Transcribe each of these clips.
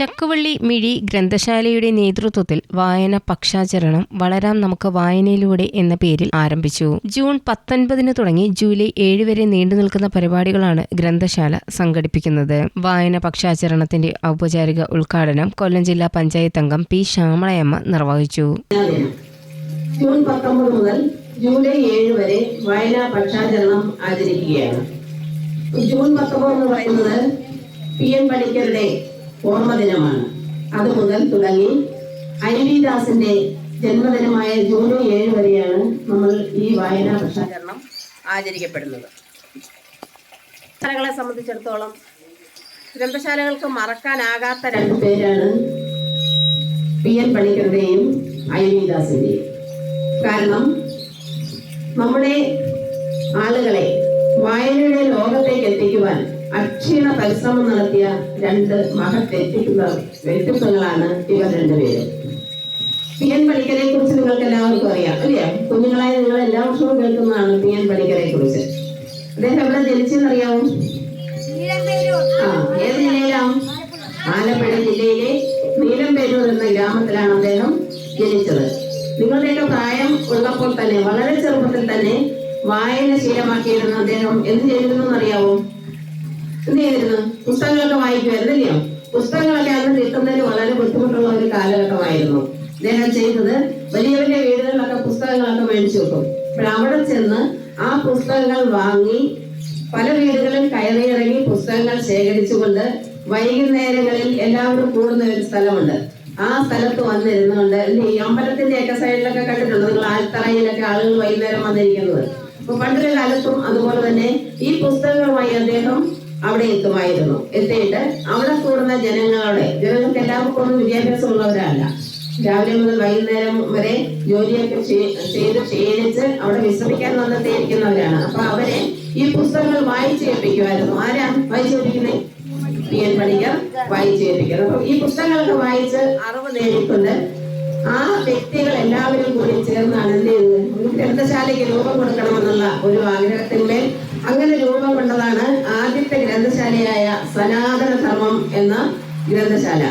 ചക്കുവള്ളി മിഴി ഗ്രന്ഥശാലയുടെ നേതൃത്വത്തിൽ വായന പക്ഷാചരണം വളരാം നമുക്ക് വായനയിലൂടെ എന്ന പേരിൽ ആരംഭിച്ചു. ജൂൺ പത്തൊൻപതിന് തുടങ്ങി ജൂലൈ ഏഴ് വരെ നീണ്ടു നിൽക്കുന്ന പരിപാടികളാണ് ഗ്രന്ഥശാല സംഘടിപ്പിക്കുന്നത്. വായന പക്ഷാചരണത്തിന്റെ ഔപചാരിക ഉദ്ഘാടനം കൊല്ലം ജില്ലാ പഞ്ചായത്ത് അംഗം പി ശ്യാമളയമ്മ നിർവഹിച്ചു. ജൂൺ പത്തൊമ്പത് മുതൽ ജൂലൈ ഏഴ് വരെ വായനാ പക്ഷാചരണം ആചരിക്കുകയാണ്. ജൂൺ പത്തൊമ്പത് എന്ന് പറയുന്നത് പി എൻ പണിക്കരുടെ ഓർമ്മ ദിനമാണ് അത് മുതൽ തുടങ്ങി. അരുവിദാസിന്റെ ജന്മദിനമായ ജൂലൈ ഏഴ് വരെയാണ് നമ്മൾ ഈ വായനാ പക്ഷാചരണം ആചരിക്കപ്പെടുന്നത്. ശാലകളെ സംബന്ധിച്ചിടത്തോളം ഗ്രന്ഥശാലകൾക്ക് മറക്കാനാകാത്ത രണ്ട് പേരാണ് പി എൻ പണിക്കരുടെയും അയവിദാസിന്റെയും കാരണം നമ്മുടെ ആളുകളെ വായനയുടെ ലോകത്തേക്ക് എത്തിക്കുവാൻ അക്ഷീണ പരിശ്രമം നടത്തിയ രണ്ട് മഹത് വ്യക്തിത്വ വ്യക്തിത്വങ്ങളാണ് ഇവർ രണ്ടുപേരും. പി എൻ പണിക്കരെ കുറിച്ച് നിങ്ങൾക്ക് എല്ലാവർക്കും അറിയാം അല്ലേ? കുഞ്ഞുങ്ങളായ നിങ്ങൾ എല്ലാ വർഷവും കേൾക്കുന്നതാണ് പി എൻ പണിക്കരെ കുറിച്ച് അദ്ദേഹം എവിടെ ജനിച്ചെന്നറിയാമോ ആ ഏത് ജില്ലയിലാണ് ആലപ്പുഴ ജില്ലയിലെ നീലംപേരൂർ എന്ന ഗ്രാമത്തിലാണ് അദ്ദേഹം ജനിച്ചത്. നിങ്ങളുടെയൊക്കെ പ്രായം ഉള്ളപ്പോൾ തന്നെ വളരെ ചെറുപ്പത്തിൽ തന്നെ വായന ശീലമാക്കിയിരുന്ന അദ്ദേഹം എന്ത് ചെയ്തിരുന്നു അറിയാവോ എന്ത് ചെയ്തിരുന്നു? പുസ്തകങ്ങളൊക്കെ വായിക്കുമായിരുന്നില്ലയോ പുസ്തകങ്ങളൊക്കെ അന്ന് കിട്ടുന്നതിന് വളരെ ബുദ്ധിമുട്ടുള്ള ഒരു കാലഘട്ടമായിരുന്നു. അദ്ദേഹം ചെയ്തത് വലിയ വലിയ വീടുകളിലൊക്കെ പുസ്തകങ്ങളൊക്കെ മേടിച്ചു വെക്കും. അപ്പോൾ അവിടെ ചെന്ന് ആ പുസ്തകങ്ങൾ വാങ്ങി പല വീടുകളിൽ കയറിയിറങ്ങി പുസ്തകങ്ങൾ ശേഖരിച്ചുകൊണ്ട് വൈകുന്നേരങ്ങളിൽ എല്ലാവരും കൂടുന്ന ഒരു സ്ഥലമുണ്ട്. ആ സ്ഥലത്ത് വന്നിരുന്നുകൊണ്ട് ഈ അമ്പലത്തിന്റെ ഒക്കെ സൈഡിലൊക്കെ കണ്ടിട്ടുണ്ട്. നിങ്ങൾ ആൽത്തറയിലൊക്കെ ആളുകൾ വൈകുന്നേരം വന്നിരിക്കുന്നത്. അപ്പൊ പണ്ടൊരു കാലത്തും അതുപോലെ തന്നെ ഈ പുസ്തകങ്ങളുമായി അദ്ദേഹം അവിടെ എത്തുമായിരുന്നു. എത്തിയിട്ട് അവിടെ കൂടുന്ന ജനങ്ങളുടെ ജനങ്ങൾക്ക് എല്ലാവർക്കും ഒന്നും വിദ്യാഭ്യാസം ഉള്ളവരല്ല രാവിലെ മുതൽ വൈകുന്നേരം വരെ ജോലിയൊക്കെ ചെയ്- ചെയ്ത് ക്ഷീണിച്ച് അവിടെ വിശ്രമിക്കാൻ വന്നെത്തിയിരിക്കുന്നവരാണ് അപ്പൊ അവരെ ഈ പുസ്തകങ്ങൾ വായിച്ചു കേൾപ്പിക്കുമായിരുന്നു ആരാ വായിച്ചു കേൾപ്പിക്കുന്നേ പി എൻ പണിക്കർ വായിച്ചു അപ്പൊ ഈ പുസ്തകങ്ങളൊക്കെ വായിച്ച് അറിവ് നേടിക്കൊണ്ട് ആ വ്യക്തികൾ എല്ലാവരും കൂടി ചേർന്നാണ് എന്ത് ചെയ്തത് ഗ്രന്ഥശാലയ്ക്ക് രൂപം കൊടുക്കണമെന്നുള്ള ഒരു ആഗ്രഹത്തിന്മേൽ അങ്ങനെ രൂപം കൊണ്ടതാണ് ആദ്യത്തെ ഗ്രന്ഥശാലയായ സനാതന ധർമ്മം എന്ന ഗ്രന്ഥശാല.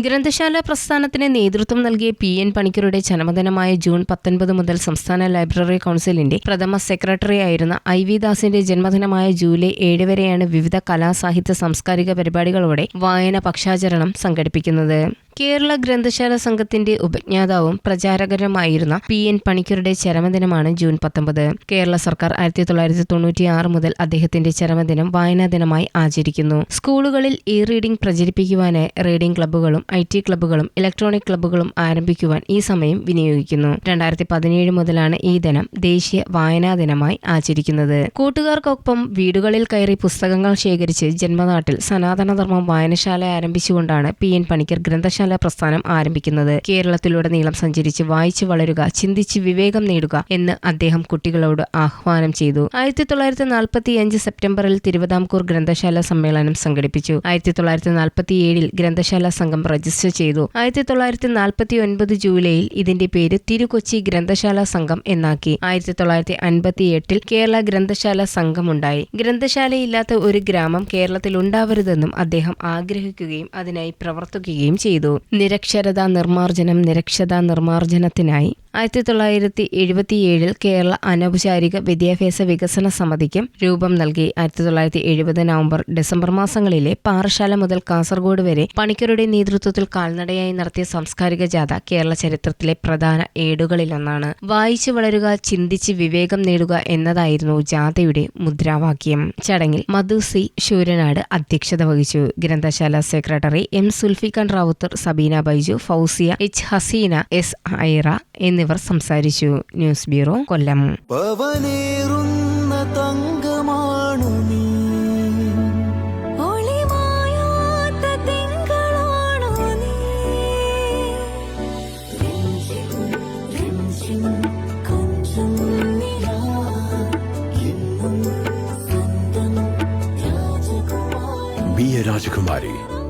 ഗ്രന്ഥശാല പ്രസ്ഥാനത്തിന് നേതൃത്വം നൽകിയ പി എൻ പണിക്കരുടെ ജന്മദിനമായ ജൂൺ പത്തൊൻപത് മുതൽ സംസ്ഥാന ലൈബ്രറി കൗൺസിലിന്റെ പ്രഥമ സെക്രട്ടറി ആയിരുന്ന ഐ വി ദാസിന്റെ ജന്മദിനമായ ജൂലൈ ഏഴ് വരെയാണ് വിവിധ കലാസാഹിത്യ സാംസ്കാരിക പരിപാടികളോടെ വായന പക്ഷാചരണം സംഘടിപ്പിക്കുന്നത്. കേരള ഗ്രന്ഥശാല സംഘത്തിന്റെ ഉപജ്ഞാതാവും പ്രചാരകരുമായിരുന്ന പി എൻ പണിക്കരുടെ ചരമദിനമാണ് ജൂൺ പത്തൊമ്പത്. കേരള സർക്കാർ ആയിരത്തി തൊള്ളായിരത്തി തൊണ്ണൂറ്റി ആറ് മുതൽ അദ്ദേഹത്തിന്റെ ചരമദിനം വായനാ ദിനമായി ആചരിക്കുന്നു. സ്കൂളുകളിൽ ഇ റീഡിംഗ് പ്രചരിപ്പിക്കുവാനായി റീഡിംഗ് ക്ലബ്ബുകളും ഐ ടി ക്ലബ്ബുകളും ഇലക്ട്രോണിക് ക്ലബ്ബുകളും ആരംഭിക്കുവാൻ ഈ സമയം വിനിയോഗിക്കുന്നു. രണ്ടായിരത്തി പതിനേഴ് മുതലാണ് ഈ ദിനം ദേശീയ വായനാ ദിനമായി ആചരിക്കുന്നത്. കൂട്ടുകാർക്കൊപ്പം വീടുകളിൽ കയറി പുസ്തകങ്ങൾ ശേഖരിച്ച് ജന്മനാട്ടിൽ സനാതനധർമ്മം വായനശാല ആരംഭിച്ചുകൊണ്ടാണ് പി എൻ പണിക്കർ ഗ്രന്ഥശാല പ്രസ്ഥാനം ആരംഭിക്കുന്നത്. കേരളത്തിലുടനീളം സഞ്ചരിച്ച് വായിച്ചു വളരുക ചിന്തിച്ച് വിവേകം നേടുക എന്ന് അദ്ദേഹം കുട്ടികളോട് ആഹ്വാനം ചെയ്തു. ആയിരത്തി തൊള്ളായിരത്തി നാൽപ്പത്തി അഞ്ച് സെപ്റ്റംബറിൽ തിരുവിതാംകൂർ ഗ്രന്ഥശാല സമ്മേളനം സംഘടിപ്പിച്ചു. ആയിരത്തി തൊള്ളായിരത്തി നാൽപ്പത്തി ഏഴിൽ ഗ്രന്ഥശാല സംഘം രജിസ്റ്റർ ചെയ്തു. ആയിരത്തി തൊള്ളായിരത്തി നാൽപ്പത്തി ഒൻപത് ജൂലൈയിൽ ഇതിന്റെ പേര് തിരുകൊച്ചി ഗ്രന്ഥശാല സംഘം എന്നാക്കി. ആയിരത്തി തൊള്ളായിരത്തി അൻപത്തി എട്ടിൽ കേരള ഗ്രന്ഥശാല സംഘം ഉണ്ടായി. ഗ്രന്ഥശാലയില്ലാത്ത ഒരു ഗ്രാമം കേരളത്തിൽ ഉണ്ടാവരുതെന്നും അദ്ദേഹം ആഗ്രഹിക്കുകയും അതിനായി പ്രവർത്തിക്കുകയും ചെയ്തു. നിരക്ഷരതാ നിർമ്മാർജനം നിരക്ഷരതാ നിർമ്മാർജനത്തിനായി ആയിരത്തി തൊള്ളായിരത്തി എഴുപത്തിയേഴിൽ കേരള അനൗപചാരിക വിദ്യാഭ്യാസ വികസന സമിതിക്കും രൂപം നൽകി. ആയിരത്തി തൊള്ളായിരത്തി എഴുപത് നവംബർ ഡിസംബർ മാസങ്ങളിലെ പാറശാല മുതൽ കാസർഗോഡ് വരെ പണിക്കരുടെ നേതൃത്വത്തിൽ കാൽനടയായി നടത്തിയ സാംസ്കാരിക ജാഥ കേരള ചരിത്രത്തിലെ പ്രധാന ഏടുകളിലൊന്നാണ്. വായിച്ചു വളരുക ചിന്തിച്ച് വിവേകം നേടുക എന്നതായിരുന്നു ജാഥയുടെ മുദ്രാവാക്യം. ചടങ്ങിൽ മധു സി. ശൂരനാട് അധ്യക്ഷത വഹിച്ചു. ഗ്രന്ഥശാല secretary M. Sulfikhan Rawther Sabeena Baiju Fousiya H Haseena S Aira എന്നിവർ സംസാരിച്ചു. News bureau Kollam. രാജകുമാരി തങ്കമാണു നീ. ഒളിമായാത്ത തിങ്കളാണു നീ രഞ്ജിം രഞ്ജിം കൊഞ്ചും നിലാ എന്നും സ്വന്തം രാജകുമാരി Be a Rajakumari.